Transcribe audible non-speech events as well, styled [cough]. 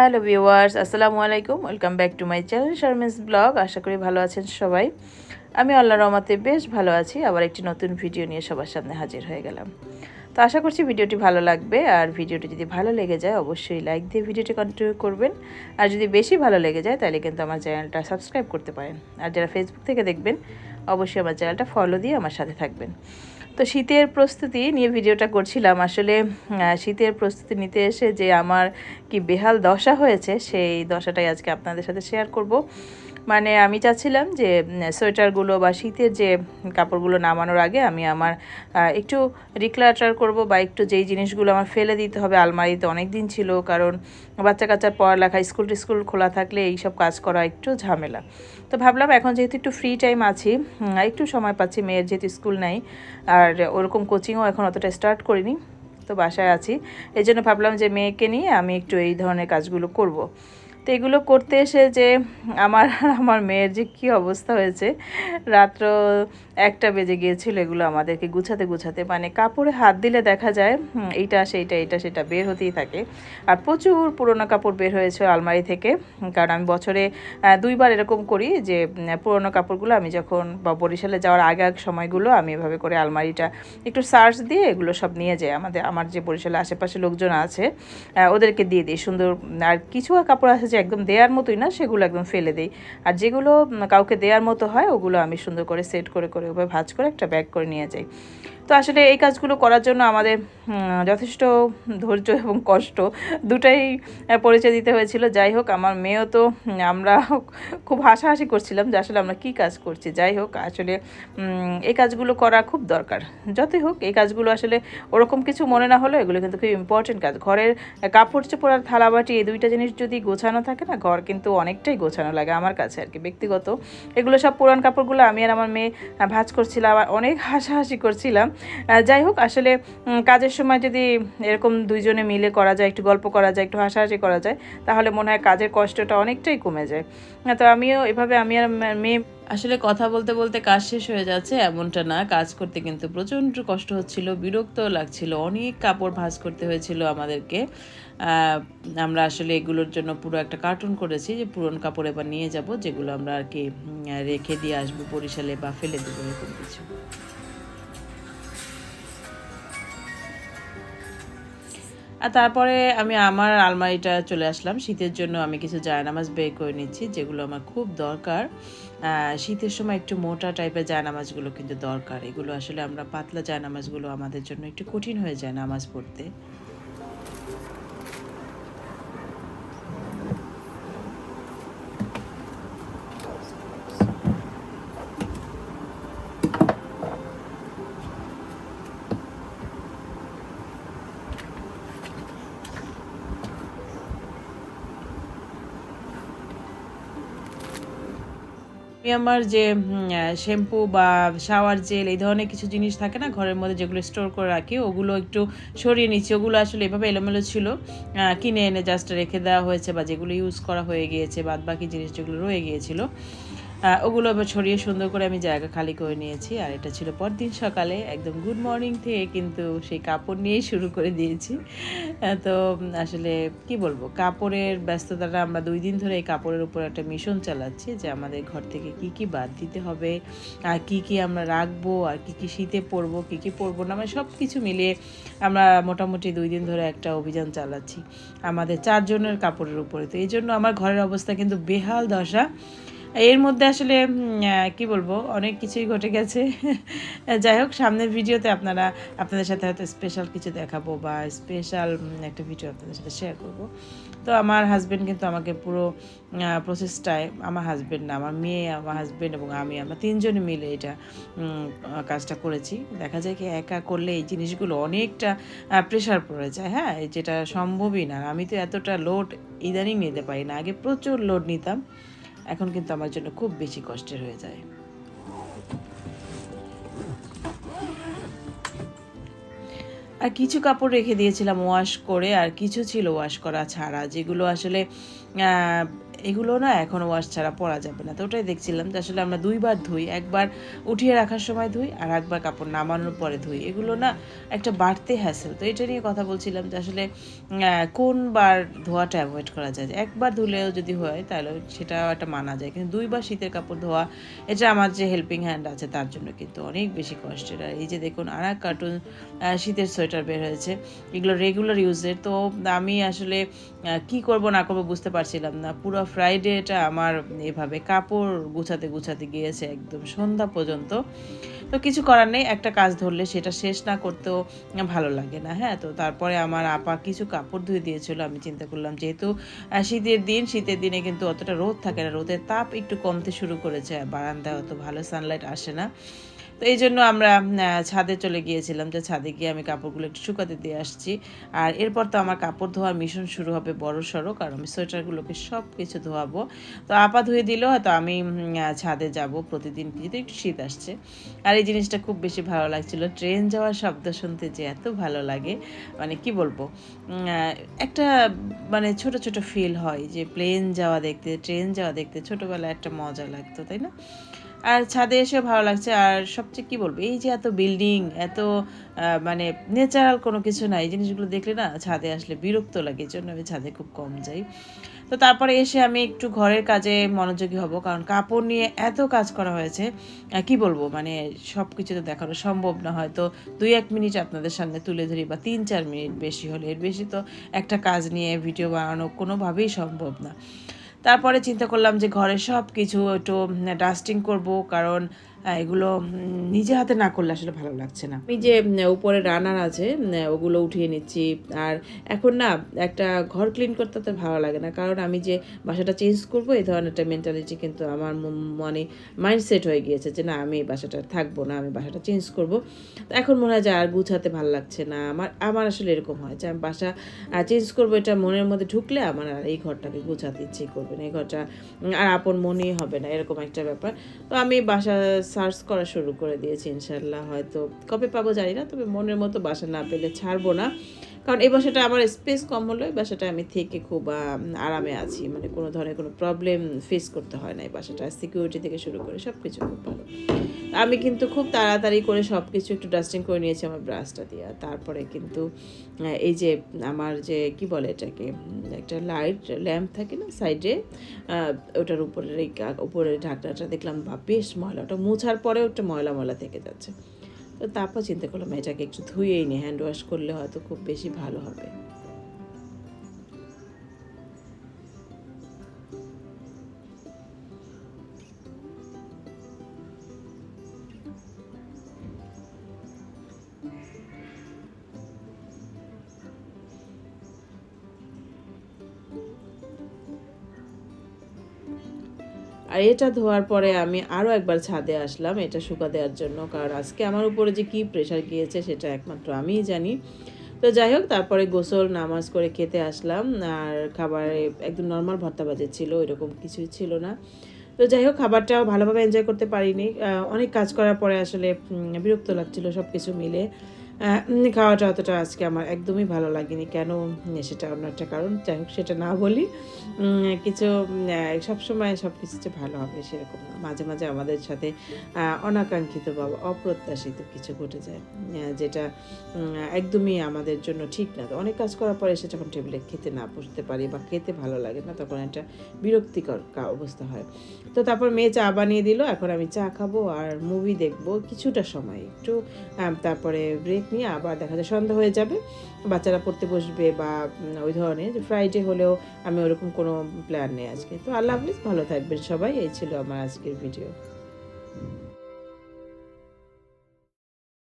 Hello viewers, আসসালামু আলাইকুম। Welcome back to my channel Sharmi's blog. আশা করি ভালো আছেন সবাই। আমি আল্লাহ রহমতে বেশ ভালো আছি। আবার একটি নতুন ভিডিও নিয়ে সবার সামনে হাজির হয়ে গেলাম। তো আশা করছি ভিডিওটি ভালো লাগবে। আর ভিডিওটি যদি ভালো লেগে যায়, অবশ্যই লাইক দিয়ে ভিডিওটি কন্টিনিউ করবেন। আর যদি বেশি ভালো লেগে যায়, তাহলে কিন্তু আমার চ্যানেলটা সাবস্ক্রাইব করতে পারেন। আর যারা ফেসবুক থেকে দেখবেন, অবশ্যই আমার চ্যানেলটা ফলো দিয়ে আমার সাথে থাকবেন। তো শীতের প্রস্তুতি নিয়ে ভিডিওটা করছিলাম। আসলে শীতের প্রস্তুতি নিতে এসে যে আমার কি বেহাল দশা হয়েছে, সেই দশাটাই আজকে আপনাদের সাথে শেয়ার করব। মানে আমি চাচ্ছিলাম যে সোয়েটারগুলো বা শীতের যে কাপড়গুলো নামানোর আগে আমি আমার একটু রিক্লাটার করব বা একটু যেই জিনিসগুলো আমার ফেলে দিতে হবে, আলমারিতে অনেক দিন ছিল, কারণ বাচ্চা কাচ্চার পড়ালেখা স্কুল টিস্কুল খোলা থাকলে এইসব কাজ করা একটু ঝামেলা তো ভাবলাম এখন যেহেতু একটু ফ্রি টাইম আছি একটু সময় পাচ্ছি, মেয়ের যেহেতু স্কুল নাই, আর ওরকম কোচিংও এখন অতটা স্টার্ট করিনি, তো বাসায় আছি এই জন্য ভাবলাম যে মেয়েকে নিয়ে আমি একটু এই ধরনের কাজগুলো করব। তো এগুলো করতে এসে যে আমার আর আমার মেয়ের যে কী অবস্থা হয়েছে, রাত্র একটা বেজে গিয়েছিল এগুলো আমাদেরকে গুছাতে গুছাতে। মানে কাপড়ে হাত দিলে দেখা যায় এইটা সেইটা, এইটা সেটা বের হতেই থাকে। আর প্রচুর পুরোনো কাপড় বের হয়েছে আলমারি থেকে, কারণ আমি বছরে দুইবার এরকম করি যে পুরোনো কাপড়গুলো আমি যখন বা বরিশালে যাওয়ার আগে আগ সময়গুলো আমি এভাবে করে আলমারিটা একটু সার্চ দিয়ে এগুলো সব নিয়ে যাই। আমাদের, আমার যে বরিশালে আশেপাশে লোকজন আছে ওদেরকে দিয়ে দিই সুন্দর। আর কিছু কাপড় আছে যে একদম দেওয়ার মতোই না, সেগুলো একদম ফেলে দিই। আর যেগুলো কাউকে দেওয়ার মতো হয়, ওগুলো আমি সুন্দর করে সেট করে করে ওভাবে ভাজ করে একটা ব্যাগ করে নিয়ে যাই। তো আসলে এই কাজগুলো করার জন্য আমাদের যথেষ্ট ধৈর্য এবং কষ্ট দুটাই পরিচয় দিতে হয়েছিল। যাই হোক, আমার মেয়েও তো আমরা খুব হাসাহাসি করছিলাম যে আসলে আমরা কী কাজ করছি। যাই হোক, আসলে এই কাজগুলো করা খুব দরকার। যতই হোক, এই কাজগুলো আসলে ওরকম কিছু মনে না হলেও এগুলো কিন্তু খুব ইম্পর্টেন্ট কাজ। ঘরের কাপড় চোপড় আর থালাবাটি, এই দুইটা জিনিস যদি গোছানো থাকে না, ঘর কিন্তু অনেকটাই গোছানো লাগে আমার কাছে আর কি, ব্যক্তিগত। এগুলো সব পুরান কাপড়গুলো আমি আর আমার মেয়ে ভাঁজ করছিলাম আর অনেক হাসাহাসি করছিলাম। যাই হোক, আসলে কাজের সময় যদি এরকম দুইজনে মিলে করা যায়, একটু গল্প করা যায়, একটু হাসাহাসি করা যায়, তাহলে মনে হয় কাজের কষ্টটা অনেকটাই কমে যায়। তো আমিও এভাবে, আমি আর মেয়ে আসলে কথা বলতে বলতে কাজ শেষ হয়ে যাচ্ছে, এমনটা না। কাজ করতে কিন্তু প্রচণ্ড কষ্ট হচ্ছিল বিরক্ত লাগছিল, অনেক কাপড় ভাঁজ করতে হয়েছিল আমাদেরকে। আমরা আসলে এগুলোর জন্য পুরো একটা কার্টুন করেছি যে, পুরন কাপড় এবার নিয়ে যাব, যেগুলো আমরা আর কি রেখে দিয়ে আসব বরিশালে বা ফেলে দেবো, এরকম কিছু। আর তারপরে আমি আমার আলমারিটা চলে আসলাম। শীতের জন্য আমি কিছু জায়নামাজ বের করে নিচ্ছি, যেগুলো আমার খুব দরকার। শীতের সময় একটু মোটা টাইপের জায়নামাজগুলো কিন্তু দরকার। এগুলো আসলে আমরা পাতলা জায়নামাজগুলো আমাদের জন্য একটু কঠিন হয়ে যায় নামাজ পড়তে। আমি আমার যে শ্যাম্পু বা শাওয়ার জেল এই ধরনের কিছু জিনিস থাকে না, ঘরের মধ্যে যেগুলো স্টোর করে রাখি, ওগুলো একটু সরিয়ে নিচ্ছি। ওগুলো আসলে এভাবে এলোমেলো ছিল কিনে এনে জাস্ট রেখে দেওয়া হয়েছে বা যেগুলো ইউজ করা হয়ে গিয়েছে বাদ বাকি জিনিস যেগুলো রয়ে গিয়েছিল। ওগুলো এবার ছড়িয়ে সুন্দর করে আমি জায়গা খালি করে নিয়েছি, আর এটা ছিল পরদিন সকালে, একদম গুড মর্নিং থেকে কিন্তু সেই কাপড় নিয়েই শুরু করে দিয়েছি। তো আসলে কি বলব, কাপড়ের ব্যস্ততাটা আমরা দুই দিন ধরে এই কাপড়ের উপর একটা মিশন চালাচ্ছি যে আমাদের ঘর থেকে কি কি বাদ দিতে হবে, আর কি কি আমরা রাখব, আর কি কি শীতে পরবো, কি কি পরবো না মানে সব কিছু মিলিয়ে আমরা মোটামুটি দুই দিন ধরে একটা অভিযান চালাচ্ছি আমাদের চারজনের কাপড়ের উপরে। তো এই জন্য আমার ঘরের অবস্থা কিন্তু বেহাল দশা। এর মধ্যে আসলে কি বলব, অনেক কিছুই ঘটে গেছে। [laughs] যাই হোক, সামনের ভিডিওতে আপনারা, আপনাদের সাথে হয়তো স্পেশাল কিছু দেখাবো বা স্পেশাল একটা ভিডিও আপনাদের সাথে শেয়ার করব। তো আমার হাজবেন্ড কিন্তু আমাকে পুরো প্রসেসটায় আমার হাজবেন্ড না, আমার মেয়ে, আমার হাজবেন্ড এবং আমি, আমরা তিনজনে মিলে এটা কাজটা করেছি। দেখা যায় কি, একা করলে এই জিনিসগুলো অনেকটা প্রেশার পড়ে যায়। হ্যাঁ যেটা সম্ভবই না। আমি তো এতটা লোড ইদানিং নিতে পারি না। আগে প্রচুর লোড নিতাম। এখন কিন্তু আমার জন্য খুব বেশি কষ্টের হয়ে যায়। আর কিছু কাপড় রেখে দিয়েছিলাম ওয়াশ করে, আর কিছু ছিল ওয়াশ করা ছাড়া, যেগুলো আসলে এগুলো না এখন ওয়াশ ছাড়া পরা যাবে না। তো ওটাই দেখছিলাম যে আসলে আমরা দুইবার ধুই, একবার উঠিয়ে রাখার সময় ধুই আর একবার কাপড় নামানোর পরে ধুই। এগুলো না একটা বাড়তে হ্যাসেল তো এটা নিয়ে কথা বলছিলাম যে আসলে কোন বার ধোয়াটা অ্যাভয়েড করা যায়? একবার ধুলেও যদি হয় তাহলে সেটা একটা মানা যায়। কিন্তু দুইবার শীতের কাপড় ধোয়া, এটা আমার যে হেল্পিং হ্যান্ড আছে তার জন্য কিন্তু অনেক বেশি কষ্টের। আর এই যে দেখুন, আর এক কার্টুন শীতের সোয়েটার বের হয়েছে। এগুলো রেগুলার ইউজের তো আমি আসলে কি করব না করব বুঝতে পারছিলাম না। পুরো ফ্রাইডেটা আমার এভাবে কাপড় গুছাতে গুছাতে গিয়েছে একদম সন্ধ্যা পর্যন্ত। তো কিছু করার নেই, একটা কাজ ধরলে সেটা শেষ না করতেও ভালো লাগে না হ্যাঁ? তো তারপরে আমার আপা কিছু কাপড় ধুয়ে দিয়েছিল, আমি চিন্তা করলাম যেহেতু শীতের দিন, শীতের দিনে কিন্তু অতটা রোদ থাকে না, রোদের তাপ একটু কমতে শুরু করেছে, বারান্দায় অত ভালো সানলাইট আসে না। তো এই জন্য আমরা ছাদে চলে গিয়েছিলাম যে ছাদে গিয়ে আমি কাপড়গুলো একটু শুকাতে দিয়ে আসছি। আর এরপর তো আমার কাপড় ধোয়ার মিশন শুরু হবে বড় সড়ো কারণ আমি সোয়েটারগুলোকে সব কিছু ধোয়াবো। তো আপা ধুয়ে দিল হয়তো আমি ছাদে যাব প্রতিদিন, যেহেতু একটু শীত আসছে। আর এই জিনিসটা খুব বেশি ভালো লাগছিল। ট্রেন যাওয়ার শব্দ শুনতে যে এত ভালো লাগে। মানে কি বলব? একটা মানে ছোট ছোট ফিল হয় যে প্লেন যাওয়া দেখতে, ট্রেন যাওয়া দেখতে ছোটবেলায় একটা মজা লাগতো, তাই না? আর ছাদে এসে ভালো লাগছে। আর সবচেয়ে কি বলব, এই যে এত বিল্ডিং এত মানে ন্যাচারাল কোনো কিছু নাই। এই জিনিসগুলো দেখলে না ছাদে আসলে বিরক্ত লাগে, এই জন্য আমি ছাদে খুব কম যাই। তো তারপরে এসে আমি একটু ঘরের কাজে মনোযোগী হব, কারণ কাপড় নিয়ে এত কাজ করা হয়েছে। কি বলব মানে সব কিছু তো দেখানো সম্ভব না, হয়তো দুই এক মিনিট আপনাদের সামনে তুলে ধরি বা তিন চার মিনিট বেশি হলে। এর বেশি তো একটা কাজ নিয়ে ভিডিও বানানো কোনোভাবেই সম্ভব না। তারপরে চিন্তা করলাম যে ঘরে সব কিছু একটু ডাস্টিং করব কারণ এগুলো নিজে হাতে না করলে আসলে ভালো লাগছে না। আমি যে উপরে রানার আছে ওগুলো উঠিয়ে নিচ্ছি। আর এখন না, একটা ঘর ক্লিন করতে তো ভালো লাগে না। কারণ আমি যে বাসাটা চেঞ্জ করব, এই ধরনের একটা মেন্টালিটি কিন্তু আমার মানে মাইন্ডসেট হয়ে গিয়েছে যে না, আমি এই বাসাটা থাকব না, আমি বাসাটা চেঞ্জ করব। তো এখন মনে হয় যে আর গুছাতে ভালো লাগছে না। আমার আমার আসলে এরকম হয় যে আমি বাসা চেঞ্জ করব, এটা মনের মধ্যে ঢুকলে আমার আর এই ঘরটাকে গুছাতে ইচ্ছে করবে না। এই ঘরটা আর আপন মনেই হবে না, এরকম একটা ব্যাপার। তো আমি বাসা সার্চ করা শুরু করে দিয়েছি ইনশাল্লাহ হয়তো কবে পাবো জানি না, তবে মনের মতো বাসা না পেলে ছাড়বো না। কারণ এই বাসাটা আমার স্পেস কম হলো, এই বাসাটা আমি থেকে খুব আরামে আছি। মানে কোনো ধরনের কোনো প্রবলেম ফেস করতে হয় না এই বাসাটা সিকিউরিটি থেকে শুরু করে সব কিছু খুব ভালো। আমি কিন্তু খুব তাড়াতাড়ি করে সব কিছু একটু ডাস্টিং করে নিয়েছি আমার ব্রাশটা দিয়ে। তারপরে কিন্তু এই যে আমার যে, কি বলে এটাকে একটা লাইট ল্যাম্প থাকে না সাইডে ওটার উপরে এই উপরের ঢাকনাটা দেখলাম বা বেশ ময়লা। ওটা মোছার পরেও একটা ময়লা ময়লা থেকে যাচ্ছে। তো তারপর চিন্তা করলাম এটাকে একটু ধুয়েই নি হ্যান্ড ওয়াশ করলে হয়তো খুব বেশি ভালো হবে। আর এটা ধোয়ার পরে আমি আরও একবার ছাদে আসলাম এটা শুকা দেওয়ার জন্য, কারণ আজকে আমার উপরে যে কী প্রেশার গিয়েছে সেটা একমাত্র আমিই জানি। তো যাই হোক, তারপরে গোসল, নামাজ করে খেতে আসলাম, আর খাবারে একদম নর্মাল ভর্তা বাজে ছিল এরকম কিছুই ছিল না। তো যাই হোক, খাবারটাও ভালোভাবে এনজয় করতে পারিনি। অনেক কাজ করার পরে আসলে বিরক্ত লাগছিল সব কিছু মিলে। খাওয়াটা অতটা আজকে আমার একদমই ভালো লাগেনি। কেন? সেটা অন্য একটা কারণ। যাই হোক, সেটা না বলি। কিছু সব সময় সব কিছু যে ভালো হবে সেরকম না। মাঝে মাঝে আমাদের সাথে অনাকাঙ্ক্ষিত বা অপ্রত্যাশিত কিছু ঘটে যায় যেটা একদমই আমাদের জন্য ঠিক না। অনেক কাজ করার পরে এসে যখন টেবিলে খেতে না বসতে পারি বা খেতে ভালো লাগে না, তখন একটা বিরক্তিকর অবস্থা হয়। তো তারপর মেয়ে চা বানিয়ে দিল। এখন আমি চা খাব আর মুভি দেখব কিছুটা সময়, একটু তারপরে ব্রেক নিয়ে আবার দেখা যায় সন্ধ্যা হয়ে যাবে। বাচ্চারা পড়তে বসবে বা ওই ধরনের যে ফ্রাইডে হলেও আমি ওরকম কোনো প্ল্যান নেই আজকে। তো আল্লাহ হাফিজ, ভালো থাকবেন সবাই। এই ছিল আমার আজকের ভিডিও